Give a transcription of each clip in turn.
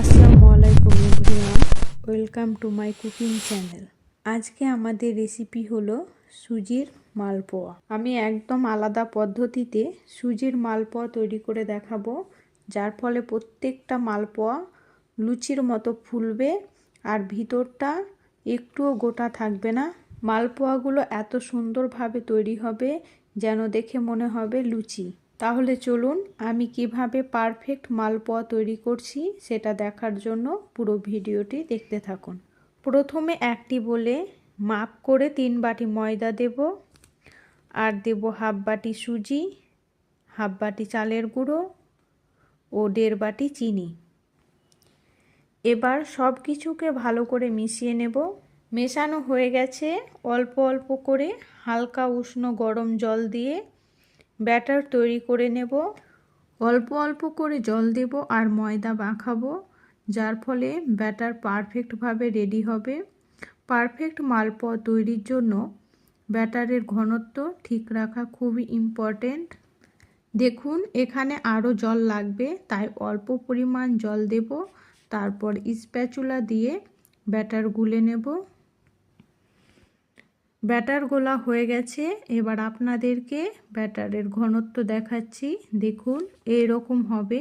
আসসালামু আলাইকুম welcome to my cooking channel. আজকে আমাদের রেসিপি হলো সুজির মালপোয়া। আমি একদম আলাদা পদ্ধতিতে সুজির মালপোয়া তৈরি করে দেখাবো, যার ফলে প্রত্যেকটা মালপোয়া লুচির মতো ফুলবে আর ভিতরটা একটুও গোটা থাকবে না। মালপোয়াগুলো এত সুন্দরভাবে তৈরি হবে যেন দেখে মনে হবে লুচি। তাহলে চলুন আমি কীভাবে পারফেক্ট মালপোয়া তৈরি করছি সেটা দেখার জন্য পুরো ভিডিওটি দেখতে থাকুন। প্রথমে একটি বলে মাপ করে তিন বাটি ময়দা দেব, আর দেব হাফ বাটি সুজি, হাফ বাটি চালের গুঁড়ো ও দেড় বাটি চিনি। এবার সব কিছুকে ভালো করে মিশিয়ে নেব। মেশানো হয়ে গেছে অল্প অল্প করে হালকা উষ্ণ গরম জল দিয়ে ব্যাটার তৈরি করে নেব। অল্প অল্প করে জল দেব আর ময়দা মাখাবো, যার ফলে ব্যাটার পারফেক্টভাবে রেডি হবে। পারফেক্ট মালপোয়া তৈরির জন্য ব্যাটারের ঘনত্ব ঠিক রাখা খুবই ইম্পর্টেন্ট। দেখুন, এখানে আরও জল লাগবে, তাই অল্প পরিমাণ জল দেব, তারপর স্প্যাচুলা দিয়ে ব্যাটার গুলে নেব। ব্যাটার গোলা হয়ে গেছে। এবার আপনাদেরকে ব্যাটারের ঘনত্ব দেখাচ্ছি। দেখুন, এরকম হবে।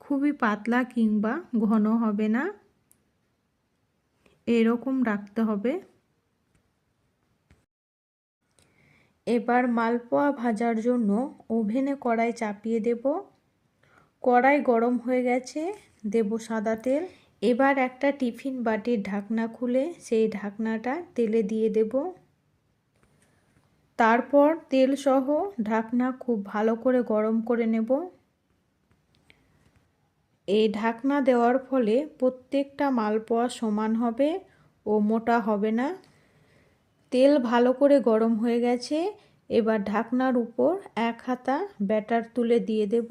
খুবই পাতলা কিংবা ঘন হবে না। এরকম রাখতে হবে। এবার মালপোয়া ভাজার জন্য ওভেনে কড়াই চাপিয়ে দেব। কড়াই গরম হয়ে গেছে, দেব সাদা তেল। এবার একটা টিফিন বাটির ঢাকনা খুলে সেই ঢাকনাটা তেলে দিয়ে দেবো। তারপর তেল সহ ঢাকনা খুব ভালো করে গরম করে নেব। এই ঢাকনা দেওয়ার ফলে প্রত্যেকটা মালপোয়া সমান হবে ও মোটা হবে না। তেল ভালো করে গরম হয়ে গেছে, এবার ঢাকনার উপর এক হাতা ব্যাটার তুলে দিয়ে দেব।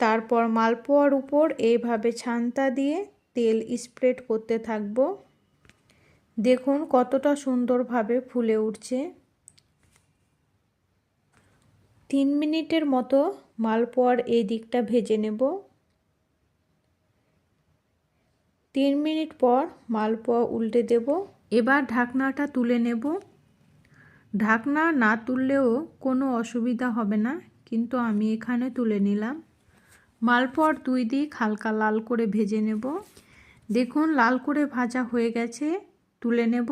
তারপর মালপোয়ার উপর এইভাবে ছান্তা দিয়ে তেল স্প্রেড করতে থাকব। দেখুন কতটা সুন্দরভাবে ফুলে উঠছে। তিন মিনিটের মতো মালপোয়ার এই দিকটা ভেজে নেব। তিন মিনিট পর মালপোয়া উল্টে দেব। এবার ঢাকনাটা তুলে নেব। ঢাকনা না তুললেও কোনো অসুবিধা হবে না, কিন্তু আমি এখানে তুলে নিলাম। মালপোয়ার দুই দিক হালকা লাল করে ভেজে নেব। দেখুন, লাল করে ভাজা হয়ে গেছে, তুলে নেব।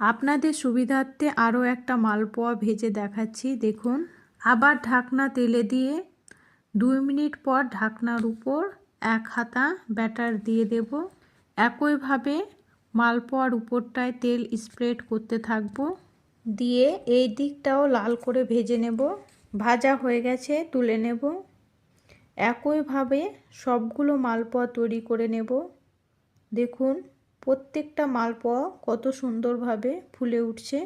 আপনাদের সুবিধার্থে আরও একটা মালপোয়া ভেজে দেখাচ্ছি, দেখুন। আবার ঢাকনা তেলে দিয়ে দুই মিনিট পর ঢাকনার উপর এক হাতা ব্যাটার দিয়ে দেব। একইভাবে মালপোয়ার উপরটায় তেল স্প্রেড করতে থাকব। দিয়ে এই দিকটাও লাল করে ভেজে নেব। ভাজা হয়ে গেছে, তুলে নেব। একইভাবে সবগুলো মালপোয়া তৈরি করে নেব। দেখুন প্রত্যেকটা মালপোয়া কত সুন্দরভাবে ফুলে উঠছে।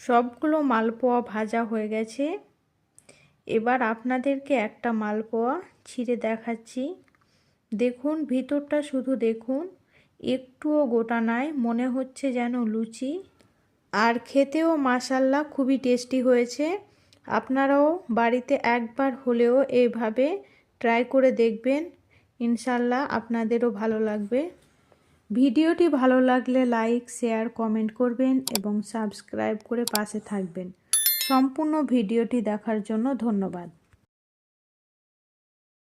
সবগুলো মালপোয়া ভাজা হয়ে গেছে। এবার আপনাদেরকে একটা মালপোয়া ছিঁড়ে দেখাচ্ছি। দেখুন, ভিতরটা শুধু দেখুন, একটুও গোটা নাই, মনে হচ্ছে যেন লুচি। আর খেতেও মাসাল্লা খুবই টেস্টি হয়েছে। আপনারাও বাড়িতে একবার হলেও এইভাবে ট্রাই করে দেখবেন। ইনশাল্লাহ আপনাদেরও ভালো লাগবে। ভিডিওটি ভালো লাগলে লাইক, শেয়ার, কমেন্ট করবেন এবং সাবস্ক্রাইব করে পাশে থাকবেন। সম্পূর্ণ ভিডিওটি দেখার জন্য ধন্যবাদ।